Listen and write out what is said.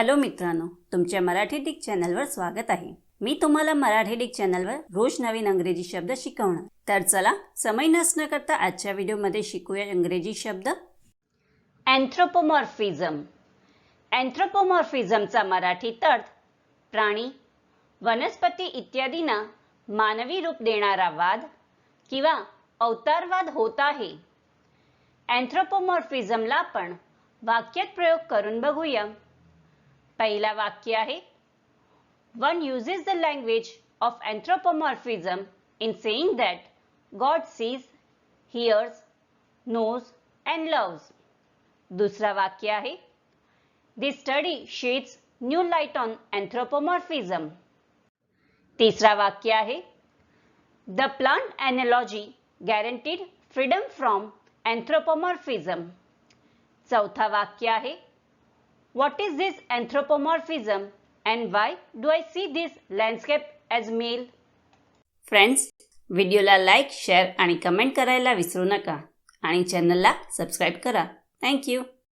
Hello मित्रांनो तुमच्या Marathi Dick चॅनलवर स्वागत आहे. मी तुम्हाला मराठी डिक चॅनलवर रोज नवीन अंग्रेजी शब्द शिकवणार. तर चला समय नसणं करता आजच्या व्हिडिओमध्ये शिकूया इंग्रजी शब्द. अँथ्रोपोमॉर्फिझम अँथ्रोपोमॉर्फिझमचा मराठीत अर्थ प्राणी वनस्पती इत्यादींना मानवी रूप देणारा वाद किंवा अवतारवाद होत आहे. अँथ्रोपोमॉर्फिझमला आपण वाक्यात प्रयोग करून बघूया. पहला वाक्य है। One use the language of anthropomorphism in saying that God sees hears knows and loves दूसरा वाक्य है। The study sheds new light on anthropomorphism तीसरा वाक्य है। The plant analogy guaranteed freedom from anthropomorphism चौथा वाक्य है। What is this anthropomorphism and why do I see this landscape as male? Friends व्हिडिओला लाईक शेअर आणि कमेंट करायला विसरू नका आणि चॅनलला सबस्क्राईब करा थँक्यू